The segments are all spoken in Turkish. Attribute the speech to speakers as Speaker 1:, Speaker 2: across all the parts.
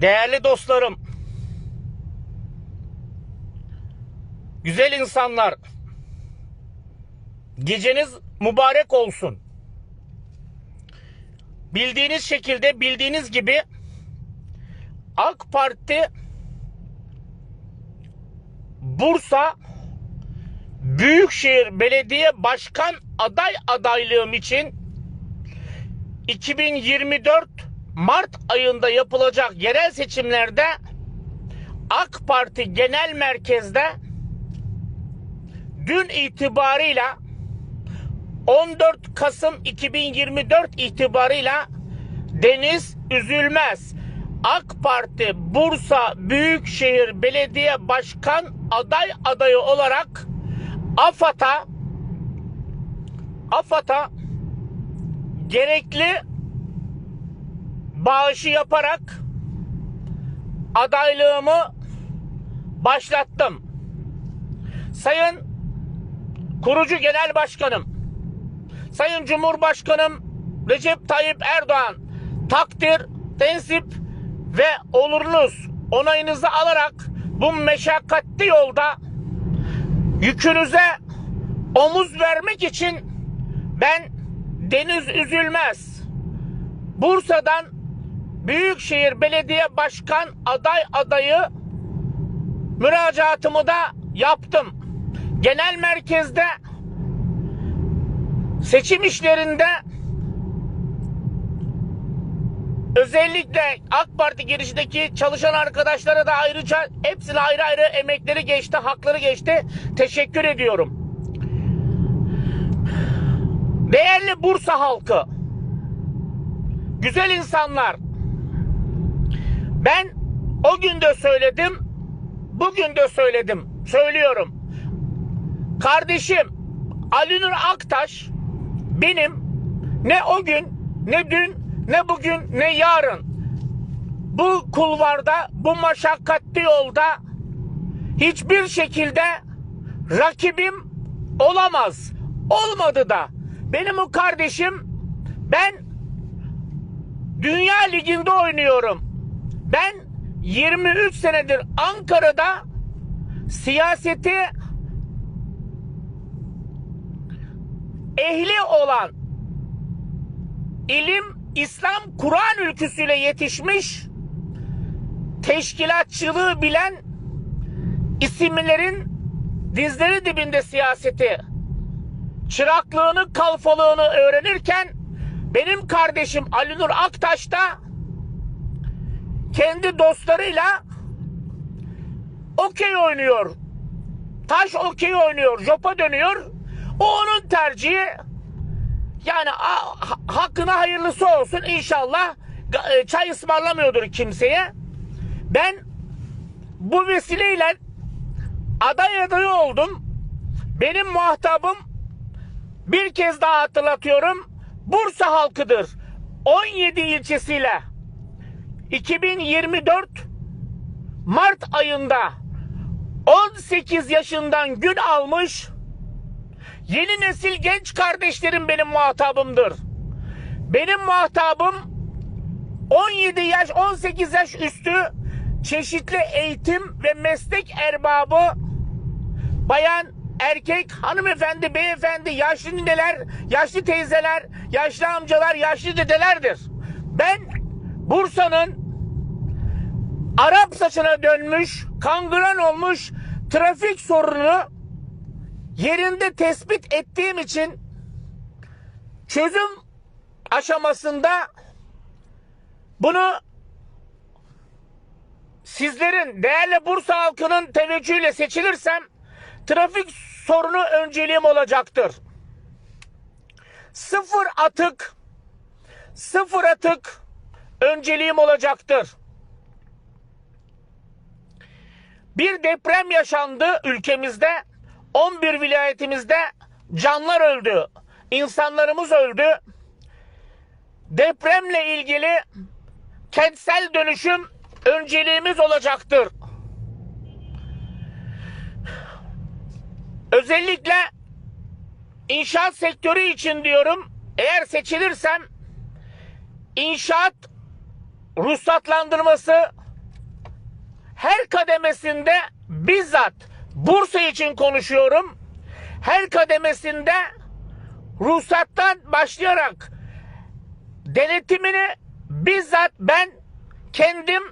Speaker 1: Değerli dostlarım, güzel insanlar, geceniz mübarek olsun. Bildiğiniz şekilde, bildiğiniz gibi AK Parti Bursa Büyükşehir Belediye Başkan aday adaylığım için 2024 Mart ayında yapılacak yerel seçimlerde AK Parti Genel Merkez'de dün itibarıyla 14 Kasım 2024 itibarıyla Deniz Üzülmez AK Parti Bursa Büyükşehir Belediye Başkan aday adayı olarak AFAD'a AFAD'a gerekli bağışı yaparak adaylığımı başlattım. Sayın kurucu genel başkanım, Sayın Cumhurbaşkanım Recep Tayyip Erdoğan takdir, tensip ve olurunuz onayınızı alarak bu meşakkatli yolda yükünüze omuz vermek için ben Deniz Üzülmez Bursa'dan Büyükşehir Belediye Başkan aday adayı müracaatımı da yaptım. Genel merkezde seçim işlerinde özellikle AK Parti girişindeki çalışan arkadaşlara da ayrıca hepsine ayrı ayrı emekleri geçti, hakları geçti. Teşekkür ediyorum. Değerli Bursa halkı, güzel insanlar, ben o gün de söyledim, bugün de söyledim, söylüyorum. Kardeşim Ali Nur Aktaş benim ne o gün, ne dün, ne bugün, ne yarın bu kulvarda, bu maşakkatli yolda hiçbir şekilde rakibim olamaz. Olmadı da. Benim o kardeşim ben Dünya Ligi'nde oynuyorum. Ben 23 senedir Ankara'da siyaseti ehli olan ilim İslam Kur'an ülküsüyle yetişmiş teşkilatçılığı bilen isimlerin dizleri dibinde siyaseti çıraklığını, kalfalığını öğrenirken benim kardeşim Ali Nur Aktaş da kendi dostlarıyla okey oynuyor. Taş okey oynuyor, jopa dönüyor. O onun tercihi. Yani hakkına hayırlısı olsun inşallah. E, Çay ısmarlamıyordur kimseye. Ben bu vesileyle aday adayı oldum. Benim muhatabım bir kez daha hatırlatıyorum. Bursa halkıdır. 17 ilçesiyle 2024 Mart ayında 18 yaşından gün almış yeni nesil genç kardeşlerim benim muhatabımdır. Benim muhatabım 17 yaş 18 yaş üstü çeşitli eğitim ve meslek erbabı bayan, erkek, hanımefendi, beyefendi, yaşlı nineler, yaşlı teyzeler, yaşlı amcalar, yaşlı dedelerdir. Ben Bursa'nın Arap saçına dönmüş, kangren olmuş trafik sorununu yerinde tespit ettiğim için çözüm aşamasında bunu sizlerin değerli Bursa halkının teveccühüyle seçilirsem trafik sorunu önceliğim olacaktır. Sıfır atık sıfır atık önceliğim olacaktır. Bir deprem yaşandı ülkemizde. 11 vilayetimizde canlar öldü. İnsanlarımız öldü. Depremle ilgili kentsel dönüşüm önceliğimiz olacaktır. Özellikle inşaat sektörü için diyorum eğer seçilirsem inşaat ruhsatlandırması her kademesinde bizzat Bursa için konuşuyorum. Her kademesinde ruhsattan başlayarak denetimini bizzat ben kendim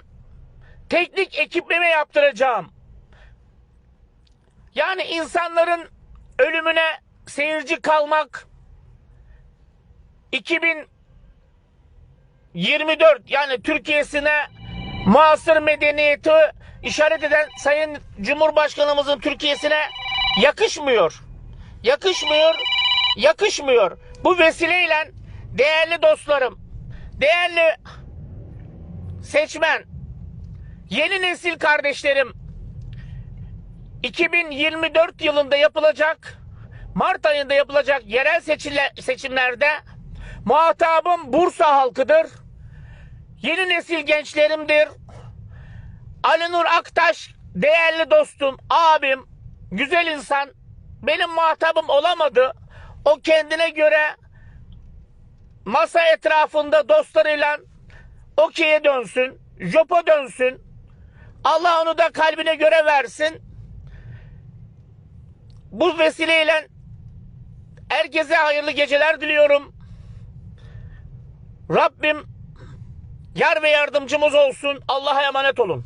Speaker 1: teknik ekipleme yaptıracağım. Yani insanların ölümüne seyirci kalmak 2024 yani Türkiye'sine muasır medeniyeti işaret eden Sayın Cumhurbaşkanımızın Türkiye'sine yakışmıyor. Yakışmıyor, yakışmıyor. Bu vesileyle değerli dostlarım, değerli seçmen, yeni nesil kardeşlerim, 2024 yılında yapılacak Mart ayında yapılacak yerel seçimle- seçimlerde muhatabım Bursa halkıdır. Yeni nesil gençlerimdir. Ali Nur Aktaş değerli dostum, abim, güzel insan benim muhatabım olamadı. O kendine göre masa etrafında dostlarıyla okey'e dönsün, jopo dönsün. Allah onu da kalbine göre versin. Bu vesileyle herkese hayırlı geceler diliyorum. Rabbim yar ve yardımcımız olsun. Allah'a emanet olun.